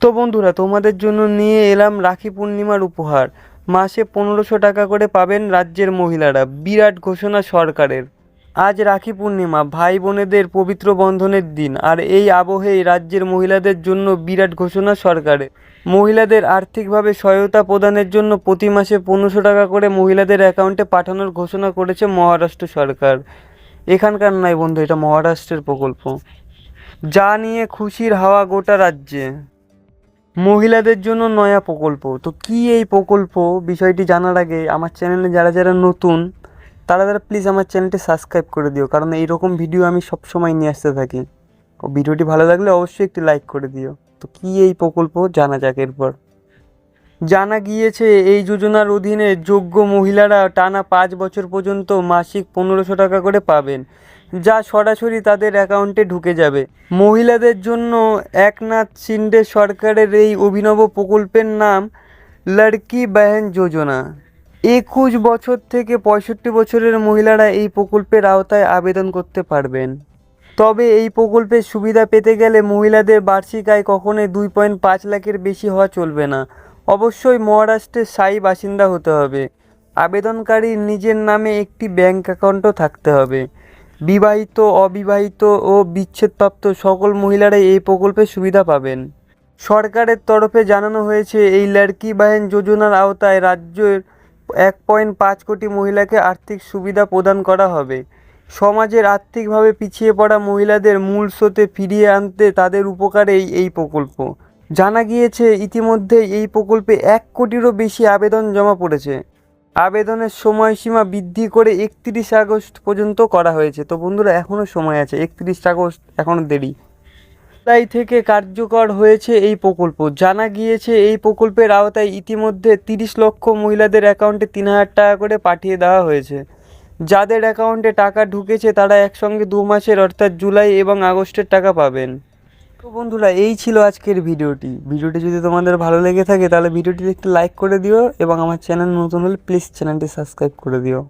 তো বন্ধুরা, তোমাদের জন্য নিয়ে এলাম রাখি পূর্ণিমার উপহার। মাসে পনেরোশো টাকা করে পাবেন রাজ্যের মহিলারা। বিরাট ঘোষণা সরকারের। আজ রাখি পূর্ণিমা, ভাই বোনেদের পবিত্র বন্ধনের দিন। আর এই আবহেই রাজ্যের মহিলাদের জন্য বিরাট ঘোষণা সরকারের। মহিলাদের আর্থিকভাবে সহায়তা প্রদানের জন্য প্রতি মাসে পনেরোশো টাকা করে মহিলাদের অ্যাকাউন্টে পাঠানোর ঘোষণা করেছে মহারাষ্ট্র সরকার। এখানকার নয় বন্ধু, এটা মহারাষ্ট্রের প্রকল্প। যা নিয়ে খুশির হাওয়া গোটা রাজ্যে। মহিলাদের জন্য নয়া প্রকল্প। তো কি এই প্রকল্প? বিষয়টি জানার আগে আমার চ্যানেলে যারা যারা নতুন, তারা তারা প্লিজ আমার চ্যানেলটি সাবস্ক্রাইব করে দিও, কারণ এইরকম ভিডিও আমি সব সময় নিয়ে আসতে থাকি। ও ভিডিওটি ভালো লাগলে অবশ্যই একটি লাইক করে দিও। তো কি এই প্রকল্প? জানা যাক এরপর। জানা গিয়েছে, এই যোজনার অধীনে যোগ্য মহিলারা টানা পাঁচ বছর পর্যন্ত মাসিক পনেরোশো টাকা করে পাবেন। যা সরাসরি তাদের অ্যাকাউন্টে ঢুকে যাবে। মহিলাদের জন্য একনাথ শিন্ডে সরকারের এই অভিনব প্রকল্পের নাম লড়কি বাহেন যোজনা। একুশ বছর থেকে পঁয়ষট্টি বছরের মহিলারা এই প্রকল্পের আওতায় আবেদন করতে পারবেন। তবে এই প্রকল্পের সুবিধা পেতে গেলে মহিলাদের বার্ষিক আয় কখনোই দুই পয়েন্ট পাঁচ লাখের বেশি হওয়া চলবে না। অবশ্যই মহারাষ্ট্রের স্থায়ী বাসিন্দা হতে হবে। আবেদনকারীর নিজের নামে একটি ব্যাংক অ্যাকাউন্টও থাকতে হবে। বিবাহিত, অবিবাহিত ও বিচ্ছেদপ্রাপ্ত সকল মহিলারাই এই প্রকল্পের সুবিধা পাবেন। সরকারের তরফে জানানো হয়েছে, এই লড়কি বাহিন যোজনার আওতায় রাজ্যের এক পয়েন্ট পাঁচ কোটি মহিলাকে আর্থিক সুবিধা প্রদান করা হবে। সমাজের আর্থিকভাবে পিছিয়ে পড়া মহিলাদের মূল স্রোতে ফিরিয়ে আনতে তাদের উপকারেই এই প্রকল্প। জানা গিয়েছে ইতিমধ্যে এই প্রকল্পে এক কোটিরও বেশি আবেদন জমা পড়েছে। আবেদনের সময়সীমা বৃদ্ধি করে একত্রিশ আগস্ট পর্যন্ত করা হয়েছে। তো বন্ধুরা এখনও সময় আছে। একত্রিশ আগস্ট এখনও দেরি। তাই থেকে কার্যকর হয়েছে এই প্রকল্প। জানা গিয়েছে, এই প্রকল্পের আওতায় ইতিমধ্যে তিরিশ লক্ষ মহিলাদের অ্যাকাউন্টে তিন হাজার টাকা করে পাঠিয়ে দেওয়া হয়েছে। যাদের অ্যাকাউন্টে টাকা ঢুকেছে, তারা একসঙ্গে দু মাসের, অর্থাৎ জুলাই এবং আগস্টের টাকা পাবেন। তো বন্ধুরা, এই ছিল আজকের ভিডিওটি। ভিডিওটি যদি তোমাদের ভালো লেগে থাকে, তাহলে ভিডিওটি একটু লাইক করে দিও এবং আমার চ্যানেল নতুন হলে প্লিজ চ্যানেলটি সাবস্ক্রাইব করে দিও।